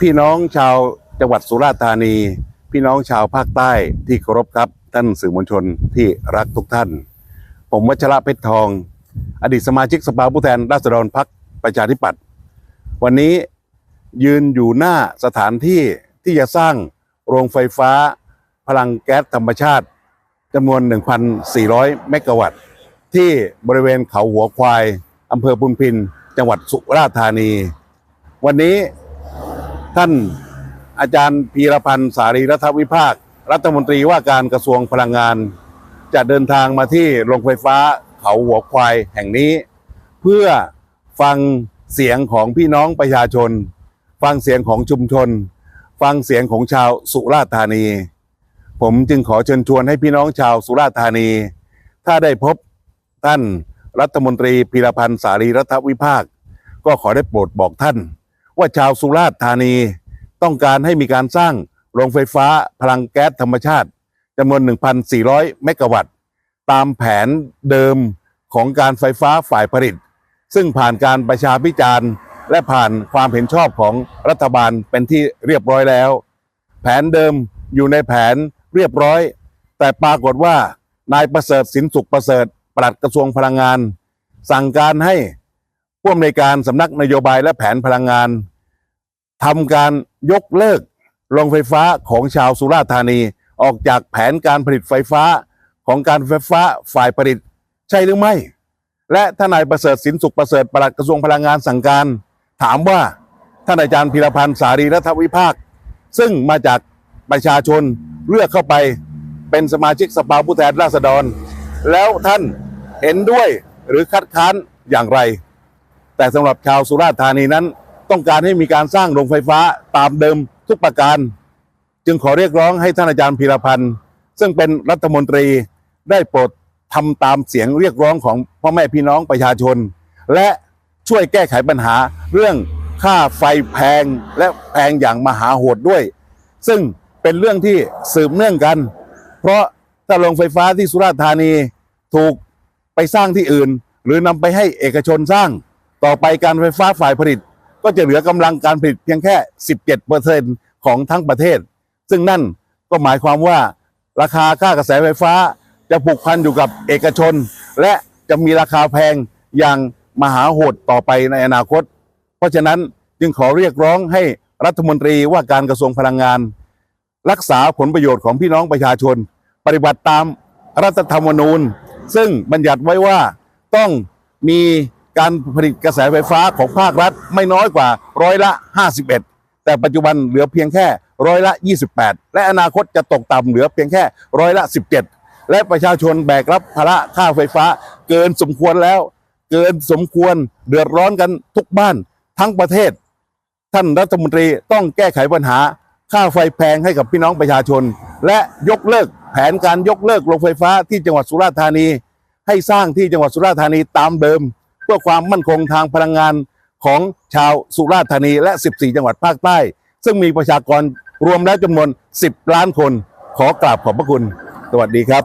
พี่น้องชาวจังหวัดสุราษฎร์ธานี พี่น้องชาวภาคใต้ที่เคารพครับ ท่านสื่อมวลชนที่รักทุกท่าน ผมวัชระเพชรทอง อดีตสมาชิกสภาผู้แทนราษฎรพักประชาธิปัตย์วันนี้ยืนอยู่หน้าสถานที่ที่จะสร้างโรงไฟฟ้า พลังแก๊สธรรมชาติจำนวน 1,400 เมกะวัตต์ ที่บริเวณเขาหัวควายอำเภอพุนพิน จังหวัดสุราษฎร์ธานี วันนี้ ท่านอาจารย์พีรพันธ์สารีรัฐวิภาค รัฐมนตรีว่าการกระทรวงพลังงาน จะเดินทางมาที่โรงไฟฟ้าเขาหัวควายแห่งนี้ เพื่อฟังเสียงของพี่น้องประชาชน ฟังเสียงของชุมชน ฟังเสียงของชาวสุราษฎร์ธานี ผมจึงขอเชิญชวนให้พี่น้องชาวสุราษฎร์ธานี ถ้าได้พบท่านรัฐมนตรีพีรพันธ์สารีรัฐวิภาค ก็ขอได้โปรดบอกท่าน ว่าชาวสุราษฎร์ธานีต้องการให้มีการสร้างโรงไฟฟ้าพลังแก๊สธรรมชาติจำนวน 1,400 เมกะวัตต์ ตามแผนเดิมของการไฟฟ้าฝ่ายผลิต ซึ่งผ่านการประชาพิจารณ์ และผ่านความเห็นชอบของรัฐบาลเป็นที่เรียบร้อยแล้ว แผนเดิมอยู่ในแผนเรียบร้อย แต่ปรากฏว่านายประเสริฐสินสุขประเสริฐปลัดกระทรวงพลังงาน สั่งการให้ ผู้อำนวยการสำนักนโยบายและแผนพลังงานทำการยกเลิกโรงไฟฟ้าของชาวสุราษฎร์ธานี ออกจากแผนการผลิตไฟฟ้าของการไฟฟ้าฝ่ายผลิตใช่หรือไม่ และท่านนายประเสริฐสินสุขประเสริฐปลัดกระทรวงพลังงานสั่งการ ถามว่าท่านอาจารย์พีรพันธ์สารีรัฐวิภาค ซึ่งมาจากประชาชนเลือกเข้าไปเป็นสมาชิกสภาผู้แทนราษฎร แล้วท่านเห็นด้วยหรือคัดค้านอย่างไร แต่สำหรับชาวสุราษฎร์ธานีนั้น ต้องการให้มีการสร้างโรงไฟฟ้าตามเดิมทุกประการ จึงขอเรียกร้องให้ท่านอาจารย์พีรพันธ์ซึ่งเป็นรัฐมนตรีได้โปรดทำตามเสียงเรียกร้องของพ่อแม่พี่น้องประชาชน และช่วยแก้ไขปัญหาเรื่องค่าไฟแพงและแพงอย่างมหาโหดด้วย ซึ่งเป็นเรื่องที่สืบเนื่องกัน เพราะถ้าโรงไฟฟ้าที่สุราษฎร์ธานีถูกไปสร้างที่อื่น หรือนำไปให้เอกชนสร้าง ต่อไปการไฟฟ้าฝ่ายผลิต ก็จะเหลือกำลังการผลิตเพียงแค่ 17%ของทั้งประเทศ ซึ่งนั่นก็หมายความว่าราคาค่ากระแสไฟฟ้าจะผูกพันอยู่กับเอกชน และจะมีราคาแพงอย่างมหาโหดต่อไปในอนาคต เพราะฉะนั้นจึงขอเรียกร้องให้รัฐมนตรีว่าการกระทรวงพลังงาน รักษาผลประโยชน์ของพี่น้องประชาชน ปฏิบัติตามรัฐธรรมนูญ ซึ่งบัญญัติไว้ว่าต้องมี การผลิตกระแสไฟฟ้าของภาครัฐไม่น้อยกว่าร้อยละ 51 แต่ปัจจุบันเหลือเพียงแค่ร้อยละ 28 และอนาคตจะตกต่ำเหลือเพียงแค่ร้อยละ 17 และประชาชนแบกรับภาระค่าไฟฟ้าเกินสมควรแล้ว เกินสมควรเดือดร้อนกันทุกบ้านทั้งประเทศ ท่านรัฐมนตรีต้องแก้ไขปัญหาค่าไฟแพงให้กับพี่น้องประชาชน และยกเลิกแผนการยกเลิกโรงไฟฟ้าที่จังหวัดสุราษฎร์ธานี ให้สร้างที่จังหวัดสุราษฎร์ธานีตามเดิม เพื่อความมั่นคงทางพลังงานของชาวสุราษฎร์ธานีและ 14 จังหวัดภาคใต้ ซึ่งมีประชากรรวมแล้วจำนวน 10 ล้านคน ขอกราบขอบพระคุณ สวัสดีครับ